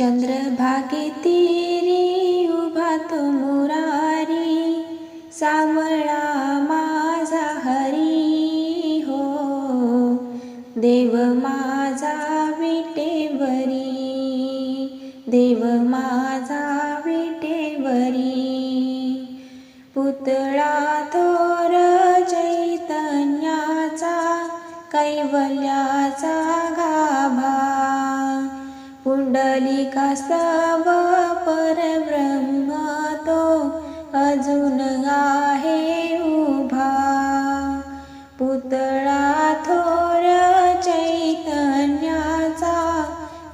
चंद्रभागे तिरी उभा तो मुरारी सावळा माझा हरी हो. देव माझा विटेवरी देव माझा विटेवरी. पुतळा थोर चैतन्याचा कैवल्याचा गाभा. पुंडलिका स्तव परब्रह्म तो अजून आहे उभा. पुतळा थोर चैतन्याचा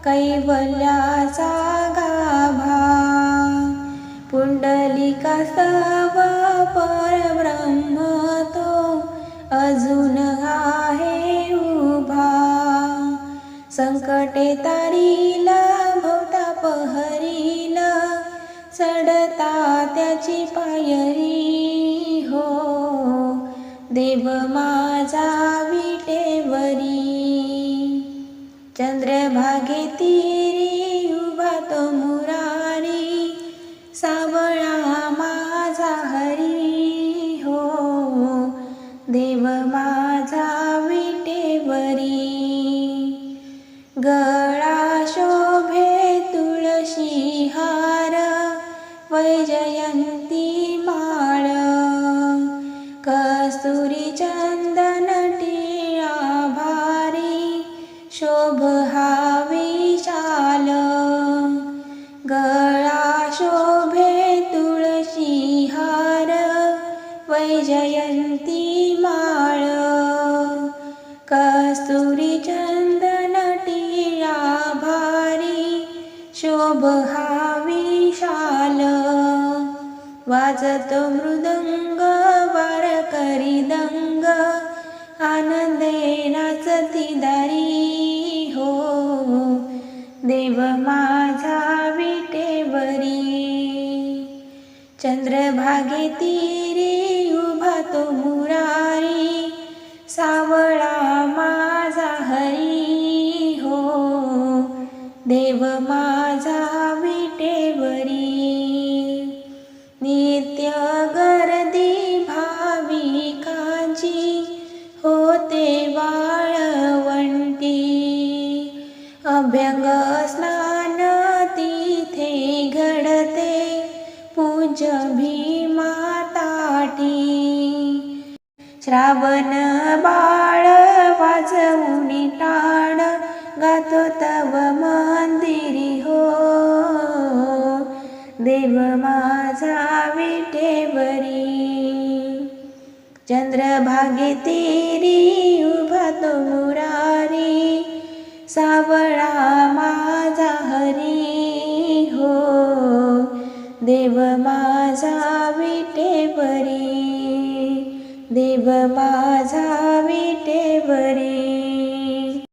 कैवल्याचा गाभा. पुंडलिका संकटे तारीला भवताप हरीला चढता त्याची पायरी हो. देव माझा विटेवरी चंद्रभागे तिरी उभा तो मुरारी सावळा वैजयंती माळ कस्तुरी भारी शोभ हा विशाल गळा शोभे तुळशी हार वैजयंती माळ कस्तुरी वाजतो मृदंग वारकरी दंग आनंदे नाचती दारी हो। देव माझा विटेवरी। चंद्रभागे तिरी उभा मुरारी सावळा माझा हरी हो। देव माझा अभ्यंग स्नान तिथे घडते पूज्य भीमा ताटी श्रावण बाळ वाजवून टाण गातो तव मंदिरी हो। देव माझा विटेवरी चंद्रभागे तिरी उभा तो मुरारी सावळा माझा हरी हो। देव माझा विटेवरी। देव माझा